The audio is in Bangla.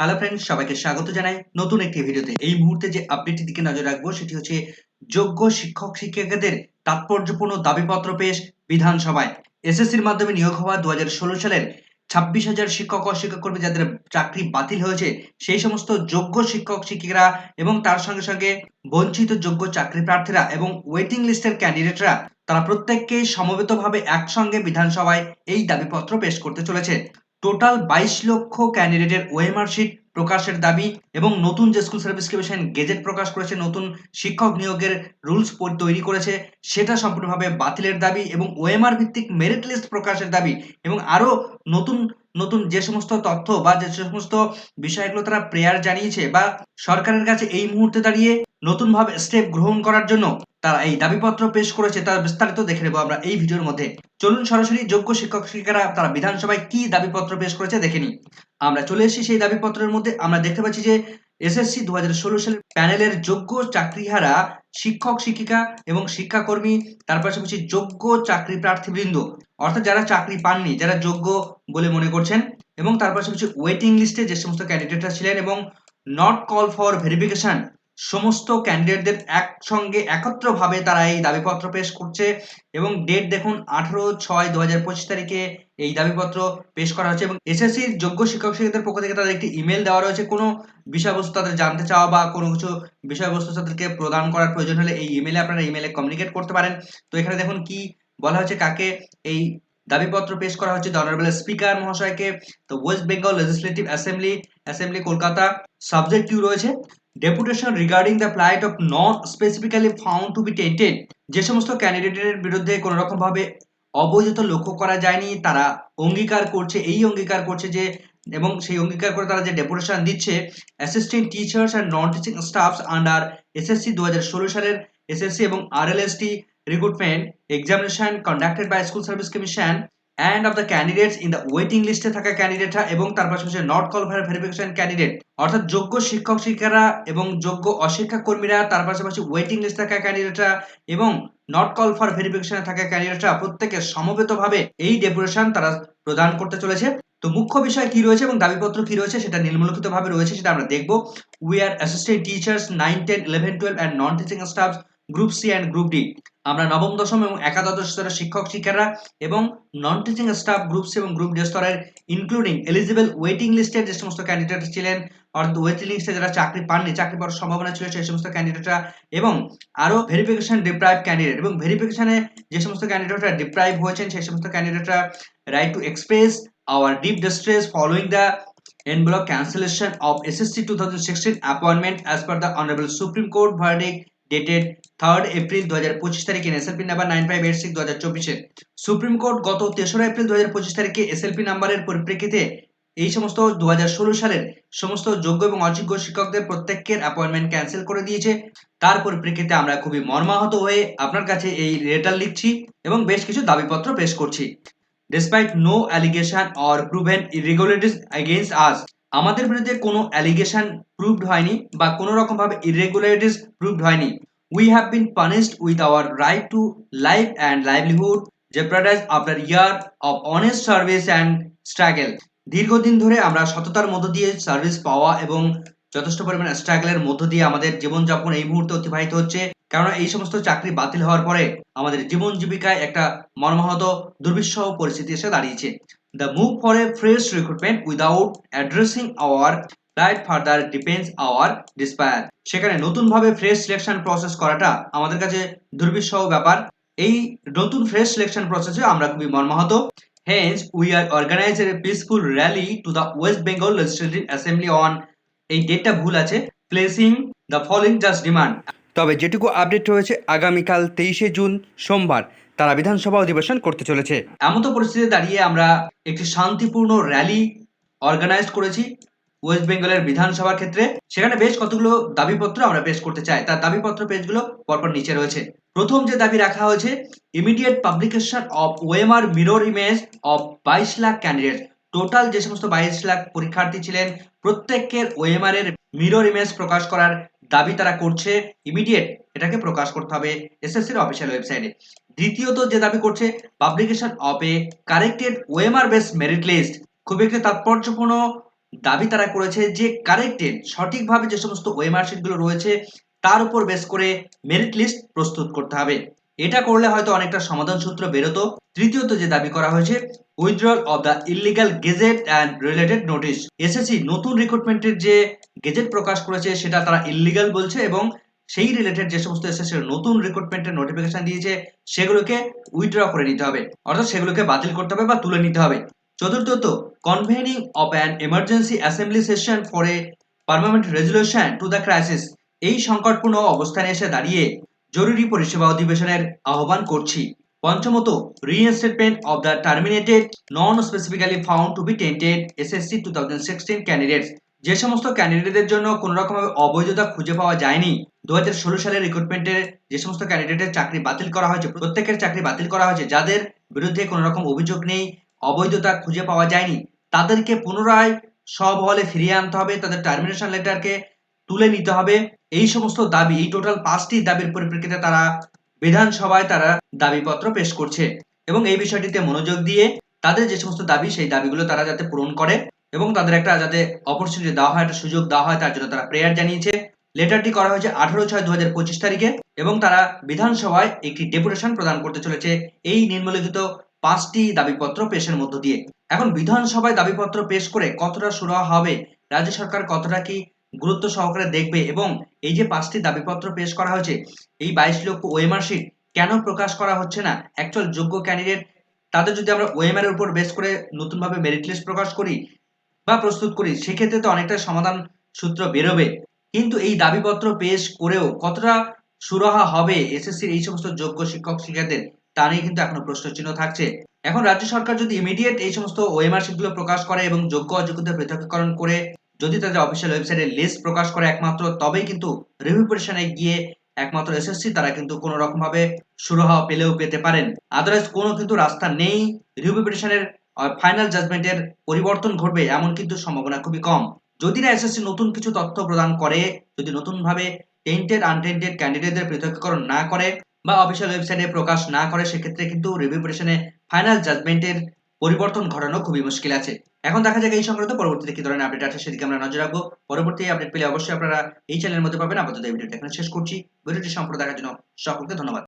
হ্যালো ফ্রেন্ডস সবাইকে স্বাগত জানাই নতুন একটি ভিডিওতে। এই মুহূর্তে যে আপডেটটির দিকে নজর রাখব, সেটি হচ্ছে যোগ্য শিক্ষক, শিক্ষিকাদের তাৎপর্যপূর্ণ দাবিপত্র পেশ বিধানসভায়। এসএসসির মাধ্যমে নিয়োগ হওয়া দুই হাজার ষোলো সালের ছাব্বিশ হাজার শিক্ষক ও শিক্ষাকর্মী যাদের চাকরি বাতিল হয়েছে, সেই সমস্ত যোগ্য শিক্ষক, শিক্ষিকারা এবং তার সঙ্গে সঙ্গে বঞ্চিত যোগ্য চাকরি প্রার্থীরা এবং ওয়েটিং লিস্টের ক্যান্ডিডেটরা তারা প্রত্যেককে সমবেতভাবে একসঙ্গে বিধানসভায় এই দাবিপত্র পেশ করতে চলেছে। টোটাল বাইশ লক্ষ ক্যান্ডিডেটের ওএমআর শিট প্রকাশের দাবি এবং নতুন যে স্কুল সার্ভিস কমিশন গেজেট প্রকাশ করেছে, নতুন শিক্ষক নিয়োগের রুলস তৈরি করেছে, সেটা সম্পূর্ণভাবে বাতিলের দাবি এবং ওএমআর ভিত্তিক মেরিট লিস্ট প্রকাশের দাবি এবং আরও নতুন নতুন যে সমস্ত তথ্য বা যে সমস্ত বিষয়গুলো তারা প্রেয়ার জানিয়েছে বা সরকারের কাছে এই মুহূর্তে দাঁড়িয়ে নতুনভাবে স্টেপ গ্রহণ করার জন্য তারা এই দাবিপত্র পেশ করেছে তার বিস্তারিত দেখে নেব আমরা এই ভিডিওর মধ্যে। চলুন সরাসরি যোগ্য শিক্ষক শিক্ষিকারা তারা বিধানসভায় কি দাবিপত্র পেশ করেছে দেখে নিই। আমরা চলে এসেছি সেই দাবিপত্রের মধ্যে। আমরা দেখতে পাচ্ছি যে এসএসসি দু সালের প্যানেলের যোগ্য চাকরিহারা শিক্ষক, শিক্ষিকা এবং শিক্ষাকর্মী, তার পাশাপাশি যোগ্য চাকরি প্রার্থীবৃন্দ, অর্থাৎ যারা চাকরি পাননি, যারা যোগ্য বলে মনে করছেন এবং তার পাশাপাশি ওয়েটিং লিস্টে যে সমস্ত ক্যান্ডিডেটরা ছিলেন এবং নট কল ফর ভেরিফিকেশন সমস্ত ক্যান্ডিডেটদের একসঙ্গে একত্রভাবে তারা এই দাবিপত্র পেশ করছে এবং ডেট দেখুন আঠারো ছয় দু হাজার পঁচিশ তারিখে এই দাবিপত্র পেশ করা হচ্ছে এবং এসএসসির যোগ্য শিক্ষক শিক্ষকদের পক্ষ থেকে তাদের একটি ইমেল দেওয়া রয়েছে। কোনো বিষয়বস্তু তাদের জানতে চাওয়া বা কোনো কিছু বিষয়বস্তু তাদেরকে প্রদান করার প্রয়োজন হলে এই ইমেলে আপনারা ইমেলে কমিউনিকেট করতে পারেন। তো এখানে দেখুন কি বলা হচ্ছে কাকে এই দাবিপত্র পেশ করা হচ্ছে। অনারেবল স্পিকার মহাশয়কে, তো West Bengal legislative assembly assembly Kolkata subject Q রয়েছে। Deputation regarding the flight of not specifically found to be tainted যে সমস্ত ক্যান্ডিডেটের বিরুদ্ধে কোনো রকম ভাবে অবৈধতা লক্ষ্য করা যায়নি, তারা অঙ্গীকার করছে, এই অঙ্গীকার করছে যে, এবং সেই অঙ্গীকার করে তারা যে ডেপুটেশন দিচ্ছে assistant teachers and non teaching staffs under SSC দু হাজার ষোলো সালের এসএসসি এবং RLST recruitment examination conducted by school service commission and of the candidates in the waiting লিস্টে থাকা ক্যান্ডিডেটরা এবং তার পাশাপাশি not call for verification candidate অর্থাৎ যোগ্য শিক্ষক শিক্ষিকারা এবং যোগ্য অশিক্ষা কর্মীরা, তার পাশাপাশি ওয়েটিং লিস্টে থাকা ক্যান্ডিডেটরা এবং নট কল ফর ভেরিফিকেশনে থাকা ক্যান্ডিডেটরা প্রত্যেকে সমবেতভাবে এই ডেপুটেশন তারা প্রদান করতে চলেছে। তো মুখ্য বিষয় কি রয়েছে এবং দাবিপত্র কি রয়েছে সেটা নিম্নলিখিত ভাবে রয়েছে সেটা আমরা দেখব। We are assistant teachers nine ten eleven twelve and non teaching staff group C and group D আমরা নবম, দশম এবং একাদশ স্তরের শিক্ষক শিক্ষারা এবং নন টিচিং স্টাফ গ্রুপস এবং গ্রুপ ডি স্তরের ইনক্লুডিং এলিজিবল ওয়েটিং লিস্টের যে সমস্ত ক্যান্ডিডেট ছিলেন, অর্থাৎ ওয়েটিং লিস্টে যারা চাকরি পাননি, চাকরি পাওয়ার সম্ভাবনা ছিল সেই সমস্ত ক্যান্ডিডেটরা এবং আরও ভেরিফিকেশন ডিপ্রাইভ ক্যান্ডিডেট এবং ভেরিফিকেশনে যে সমস্ত ক্যান্ডিডেটরা ডিপ্রাইভ হয়েছেন, সেই সমস্ত ক্যান্ডিডেটরা right to express our deep distress following the en block cancellation of SSC 2016 appointment as per the Honorable Supreme Court verdict dated third April দু হাজার পঁচিশ তারিখে SLP number nine five eight six দু হাজার চব্বিশে সুপ্রিম কোর্ট গত তেসরা এপ্রিল দু হাজার পঁচিশ তারিখে এসএলপি নাম্বারের পরিপ্রেক্ষিতে এই সমস্ত দু হাজার ষোলো সালের সমস্ত যোগ্য এবং অযোগ্য শিক্ষকদের প্রত্যেকের অ্যাপয়েন্টমেন্ট ক্যান্সেল করে দিয়েছে। তার পরিপ্রেক্ষিতে আমরা খুবই মর্মাহত হয়ে আপনার কাছে এই লেটার লিখছি এবং বেশ কিছু দাবিপত্র পেশ করছি। Despite no allegation or proven irregularities against us আমাদের বিরুদ্ধে কোনো অ্যালিগেশন প্রুভড হয়নি বা কোনো রকম ভাবে ইরেগুলারিটিস প্রুভড হয়নি। We have been punished with our right to life and livelihood jeopardised after year of honest service and struggle দীর্ঘদিন ধরে আমরা সততার মধ্য দিয়ে সার্ভিস পাওয়া এবং যথেষ্ট পরিমাণে স্ট্রাগলের মধ্য দিয়ে আমাদের জীবনযাপন এই মুহূর্তে অতিবাহিত হচ্ছে। কেননা এই সমস্ত চাকরি বাতিল হওয়ার পরে আমাদের জীবন জীবিকায় একটা মর্মাহত, দুর্বিষহ পরিস্থিতি এসে দাঁড়িয়েছে। The move for a fresh recruitment without addressing our right further depends our despair সেখানে নতুনভাবে ফ্রেশ সিলেকশন প্রসেস করাটা আমাদের কাছে দুর্বিষহ ব্যাপার। এই নতুন ফ্রেশ সিলেকশন প্রসেসে আমরা খুবই মর্মাহত। Hence we are organise a peaceful rally to the West Bengal legislative assembly on এই ডেটটা ভুল আছে placing the following just demand তবে যেটুকু আপডেট রয়েছে, আগামীকাল তেইশে জুন সোমবার তারা বিধানসভা অধিবেশন করতে চলেছে। এমন তো পরিস্থিতিতে দাঁড়িয়ে আমরা একটি শান্তিপূর্ণ র্যালি অর্গানাইজ করেছি ওয়েস্ট বেঙ্গলের বিধানসভার ক্ষেত্রে। সেখানে বেশ কতগুলো দাবিপত্র আমরা পেশ করতে চাই। তার দাবিপত্র পেজগুলো পরপর নিচে রয়েছে। প্রথম যে দাবি রাখা হয়েছে immediate publication of OMR mirror image of বাইশ লাখ ক্যান্ডিডেট টোটাল যে সমস্ত বাইশ লাখ পরীক্ষার্থী ছিলেন প্রত্যেকের ওএমআর এর মিরর ইমেজ প্রকাশ করার দাবি তারা করছে। ইমিডিয়েট এটাকে প্রকাশ করতে হবে এসএসসির অফিসিয়াল ওয়েবসাইটে দ্বিতীয়ত যে দাবি করছে publication of a corrected OMR base merit list খুব একটি তাৎপর্যপূর্ণ দাবি তারা করেছে যে কারেক্টেড সঠিকভাবে যে সমস্ত ওয়েমার্কশিট শিটগুলো রয়েছে, তার উপর বেস করে মেরিট লিস্ট প্রস্তুত করতে হবে। এটা করলে হয়তো অনেকটা সমাধান সূত্র বেরোতো। তৃতীয়ত যে দাবি করা হয়েছে withdrawal of the illegal gazette and related notice SSC নতুন রিক্রুটমেন্টের যে গেজেট প্রকাশ করেছে, সেটা তারা ইলিগাল বলছে এবং সেই রিলেটেড যে সমস্ত এসএসসি নতুন রিক্রুটমেন্টের নোটিফিকেশন দিয়েছে, সেগুলোকে উইথড্র করে নিতে হবে। অর্থাৎ সেগুলোকে বাতিল করতে হবে বা তুলে নিতে হবে। চতুর্থত convening of an emergency assembly session for a permanent resolution to the crisis এই সংকটপূর্ণ অবস্থানে এসে দাঁড়িয়ে জরুরি পরিষেবা অধিবেশনের আহ্বান করছি। পঞ্চমত reinstatement of the terminated non specifically found to be tainted SSC two thousand sixteen candidates যে সমস্ত ক্যান্ডিডেটদের জন্য কোন রকম অবৈধতা খুঁজে পাওয়া যায়নি দু হাজার ষোলো সালের রিক্রুটমেন্টের যে সমস্ত ক্যান্ডিডেটের চাকরি বাতিল করা হয়েছে, প্রত্যেকের চাকরি বাতিল করা হয়েছে, যাদের বিরুদ্ধে কোনো রকম অভিযোগ নেই, অবৈধতা খুঁজে পাওয়া যায়নি, তাদেরকে পুনরায় সবহলে ফিরিয়ে আনতে হবে, তাদের টার্মিনেশন লেটারকে তুলে নিতে হবে। এই সমস্ত দাবি, এই টোটাল পাঁচটি দাবির পরিপ্রেক্ষিতে তারা বিধানসভায় তারা দাবিপত্র পেশ করছে। এবং এই বিষয়টিতে মনোযোগ দিয়ে তাদের যে সমস্ত দাবি, সেই দাবিগুলো তারা যাতে পূরণ করে। এবং তাদের একটা যাতে অপরচুনিটি দেওয়া হয়, একটা সুযোগ দেওয়া হয় তার জন্য তারা প্রেয়ার জানিয়েছে। লেটারটি করা হয়েছে আঠারো ছয় দু হাজার পঁচিশ তারিখে এবং তারা বিধানসভায় একটি ডেপুটেশন প্রদান করতে চলেছে এই নিম্নলিখিত পাঁচটি দাবিপত্র পেশের মধ্য দিয়ে। এখন বিধানসভায় দাবিপত্র পেশ করে কতটা সুরাহা হবে, রাজ্য সরকার কতটা কি গুরুত্ব সহকারে দেখবে এবং এই যে পাঁচটি দাবিপত্র পেশ করা হয়েছে, এই বাইশ লক্ষ ওএমআর শিট কেন প্রকাশ করা হচ্ছে না? অ্যাকচুয়াল যোগ্য ক্যান্ডিডেট তাদের যদি আমরা ওএমআর এর উপর বেস করে নতুনভাবে মেরিট লিস্ট প্রকাশ করি বা প্রস্তুত করি, সেক্ষেত্রে তো অনেকটা সমাধান সূত্র বেরোবে। কিন্তু এই দাবিপত্র পেশ করেও কতটা সুরাহা হবে এসএসসির এই সমস্ত যোগ্য শিক্ষক শিক্ষার্থীদের, তা নিয়ে কিন্তু এখনও প্রশ্নচিহ্ন থাকছে। এখন রাজ্য সরকার যদি ইমিডিয়েট এই সমস্ত ওএমআর শিটগুলো প্রকাশ করে এবং যোগ্য অযোগ্যদের পৃথকীকরণ করে, যদি তাদের অফিসিয়াল ওয়েবসাইটে লিস্ট প্রকাশ করে একমাত্র, তবেই কিন্তু রিভিউ পিটিশনে গিয়ে একমাত্র এসএসসি তারা কিন্তু কোনো রকম ভাবে সুরাহা পেলেও পেতে পারেন। আদারওয়াইজ কোনো কিন্তু রাস্তা নেই রিভিউ পিটিশনের ফাইনাল জাজমেন্টের পরিবর্তন ঘটবে এমন কিন্তু সম্ভাবনা খুবই কম। যদি না এসএসসি নতুন কিছু তথ্য প্রদান করে, যদি নতুন ভাবে টেন্টেড আনটেন্টেড ক্যান্ডিডেটদের পৃথকীকরণ না করে বা অফিসিয়াল ওয়েবসাইটে প্রকাশ না করে, সেক্ষেত্রে কিন্তু রিভিউ পিটিশনে ফাইনাল জাজমেন্টের পরিবর্তন ঘটানো খুবই মুশকিল আছে। এখন দেখা যাক এই সংক্রান্ত পরবর্তীতে কি ধরনের আপডেট আছে সেদিকে আমরা নজর রাখব। পরবর্তী আপডেট পেলে অবশ্যই আপনারা এই চ্যানেলের মধ্যে পাবেন। আপাতত এই ভিডিওটা এখানে শেষ করছি। ভিডিওটি সম্পূর্ণ দেখার জন্য সকলকে ধন্যবাদ।